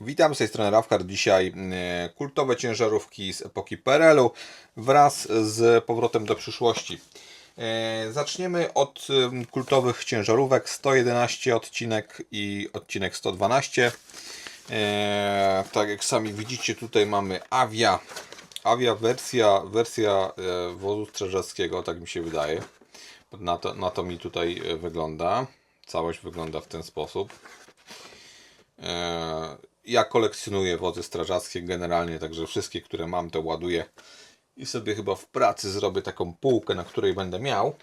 Witam z tej strony Rawkar. Dzisiaj e, kultowe ciężarówki z epoki PRL-u wraz z powrotem do przyszłości. E, Zaczniemy od em, kultowych ciężarówek 111 odcinek i odcinek 112. E, Tak jak sami widzicie tutaj mamy Avia. Avia wersja, wersja e, wozu strażackiego, tak mi się wydaje. Na to, na to mi tutaj wygląda. Całość wygląda w ten sposób. Ja kolekcjonuję wozy strażackie generalnie, także wszystkie, które mam, to ładuję i sobie chyba w pracy zrobię taką półkę, na której będę miał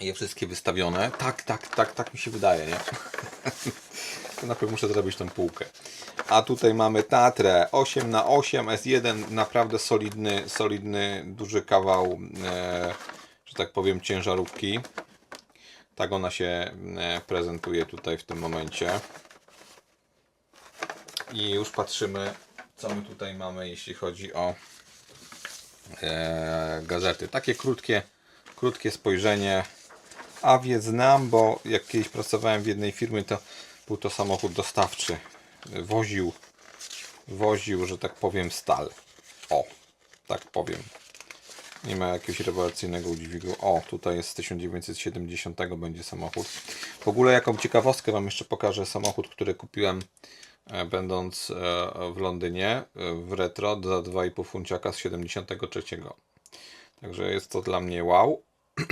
je wszystkie wystawione. Tak, tak, tak, tak mi się wydaje, nie? to najpierw muszę zrobić tą półkę. A tutaj mamy Tatrę 8x8 S1, naprawdę solidny, solidny, duży kawał, e, że tak powiem, ciężarówki. Tak ona się e, prezentuje tutaj w tym momencie. I już patrzymy, co my tutaj mamy, jeśli chodzi o e, gazety. Takie krótkie, krótkie spojrzenie. A wie znam, bo jak kiedyś pracowałem w jednej firmie, to był to samochód dostawczy. Woził, woził, że tak powiem, stal. O, tak powiem. Nie ma jakiegoś rewelacyjnego udźwigu. O, tutaj jest z 1970 będzie samochód. W ogóle jaką ciekawostkę Wam jeszcze pokażę. Samochód, który kupiłem będąc e, w Londynie e, w retro za 2,5 funciaka z 73. Także jest to dla mnie wow.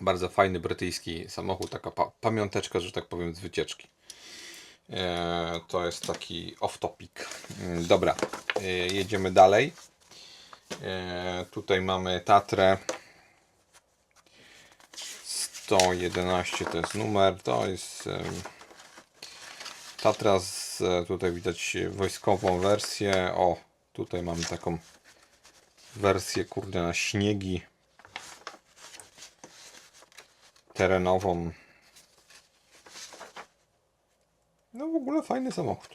Bardzo fajny brytyjski samochód, taka pa pamiąteczka, że tak powiem, z wycieczki. E, to jest taki off topic. Mm, Dobra, e, jedziemy dalej. E, tutaj mamy Tatrę 111 to jest numer, to jest em, Tatra z, e, tutaj widać wojskową wersję, o tutaj mamy taką wersję kurde na śniegi. Terenową. No w ogóle fajny samochód.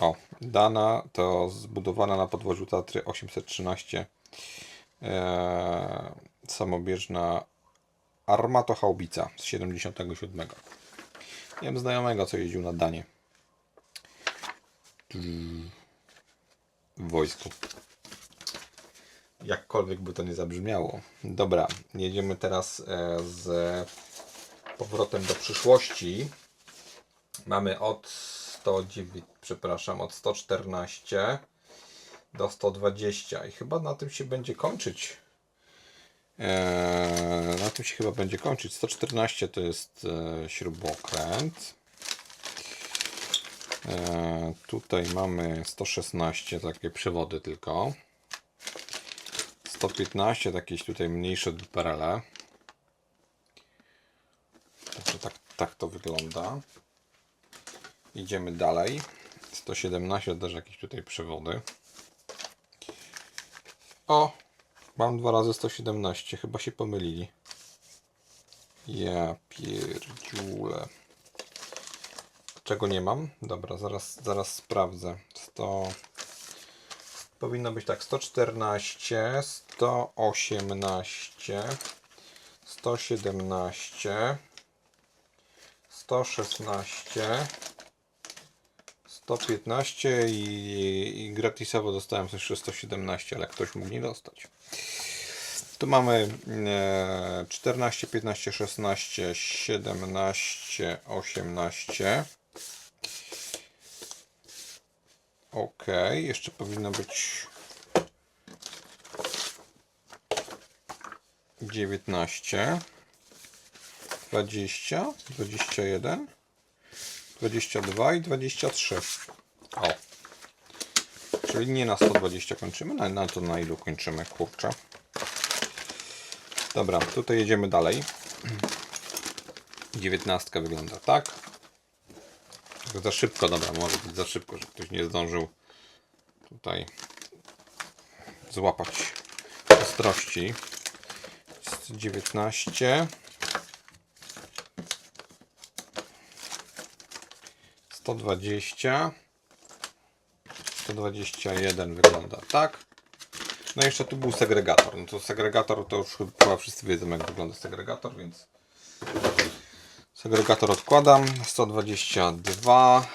O, dana to zbudowana na podwoziu Tatry 813 e, samobieżna armatochaubica z 77. Miałem znajomego, co jeździł na Danie. W wojsku. Jakkolwiek by to nie zabrzmiało. Dobra, jedziemy teraz e, z powrotem do przyszłości. Mamy od 109, przepraszam, od 114 do 120 i chyba na tym się będzie kończyć. Eee, na tym się chyba będzie kończyć. 114 to jest e, śrubokręt. Eee, tutaj mamy 116 takie przewody tylko. 115 jakieś tutaj mniejsze duperele. Także tak, tak to wygląda. Idziemy dalej. 117 też jakieś tutaj przewody. O! Mam dwa razy 117. Chyba się pomylili. Ja pierdziule. Czego nie mam? Dobra, zaraz, zaraz sprawdzę. 100... Powinno być tak. 114, 118, 117, 116, 115 i, i gratisowo dostałem jeszcze 117, ale ktoś mógł nie dostać. Tu mamy e, 14, 15, 16, 17, 18. Ok, jeszcze powinno być 19, 20, 21, 22 i 23. O. Czyli nie na 120 kończymy, na, na to na ilu kończymy, kurczę. Dobra, tutaj jedziemy dalej. 19 wygląda tak. Za szybko, dobra, może być za szybko, że ktoś nie zdążył tutaj złapać ostrości. 19 120 121 wygląda tak. No jeszcze tu był segregator. No to segregator to już chyba wszyscy wiedzą jak wygląda segregator, więc Segregator odkładam. 122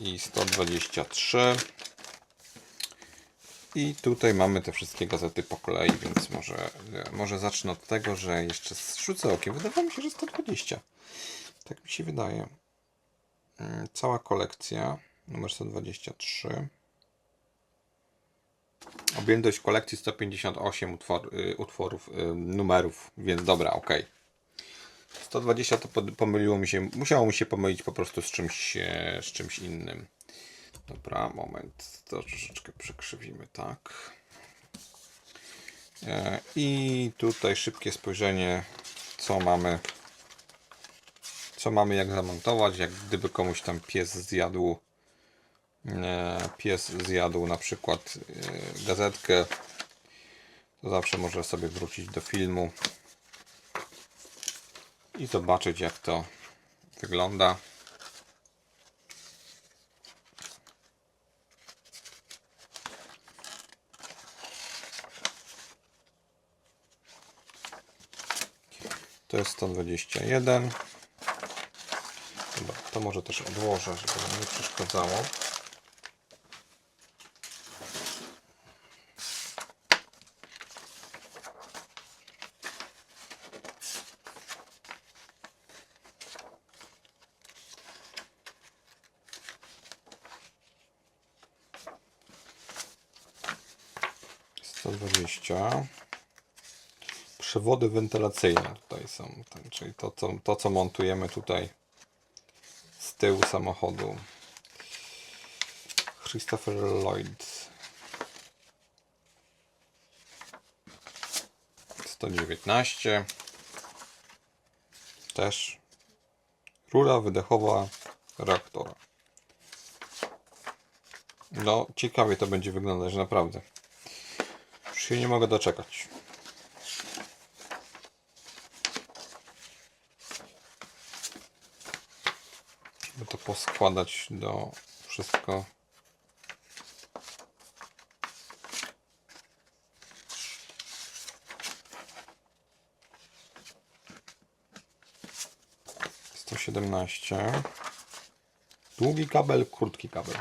i 123. I tutaj mamy te wszystkie gazety po kolei, więc może, może zacznę od tego, że jeszcze rzucę okiem. Wydawało mi się, że 120. Tak mi się wydaje. Mm, Cała kolekcja, numer 123. Objętość kolekcji 158 utwor, y, utworów, y, numerów, więc dobra, ok. 120 to pomyliło mi się, musiało mi się pomylić po prostu z czymś, e, z czymś innym. Dobra, moment, to troszeczkę przekrzywimy, tak. E, I tutaj szybkie spojrzenie, co mamy, co mamy jak zamontować, jak gdyby komuś tam pies zjadł, e, pies zjadł na przykład e, gazetkę, to zawsze może sobie wrócić do filmu i zobaczyć jak to wygląda. To jest 121. To może też odłożę, żeby nie przeszkadzało. Przewody wentylacyjne tutaj są, tak, czyli to co, to, co montujemy tutaj tyłu samochodu. Christopher Lloyd. 119. Też rura wydechowa reaktora. No, ciekawie to będzie wyglądać, naprawdę. Już się nie mogę doczekać. Żeby to poskładać do wszystko. Sto siedemnaście. Długi kabel, krótki kabel.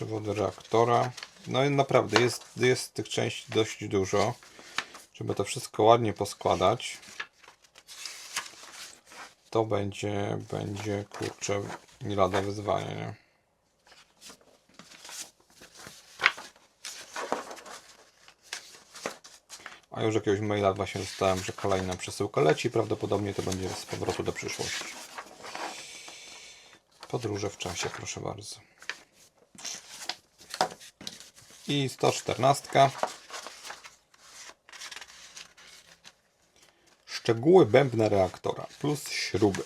Przewody reaktora. No i naprawdę jest, jest tych części dość dużo. Żeby to wszystko ładnie poskładać, to będzie, będzie kurczę, nie lada wyzwanie, nie? A już jakiegoś maila właśnie dostałem, że kolejna przesyłka leci. Prawdopodobnie to będzie z powrotu do przyszłości. Podróże w czasie, proszę bardzo. I 114. Szczegóły bębna reaktora plus śruby.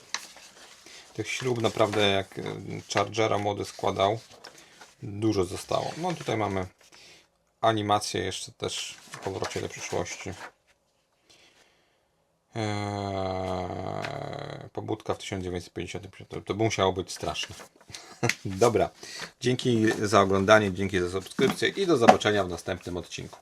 Tych śrub naprawdę jak y, Chargera młody składał, dużo zostało. No tutaj mamy animację jeszcze też w powrocie do przyszłości. Eee, pobudka w 1955. To by musiało być straszne. Dobra. Dzięki za oglądanie, dzięki za subskrypcję i do zobaczenia w następnym odcinku.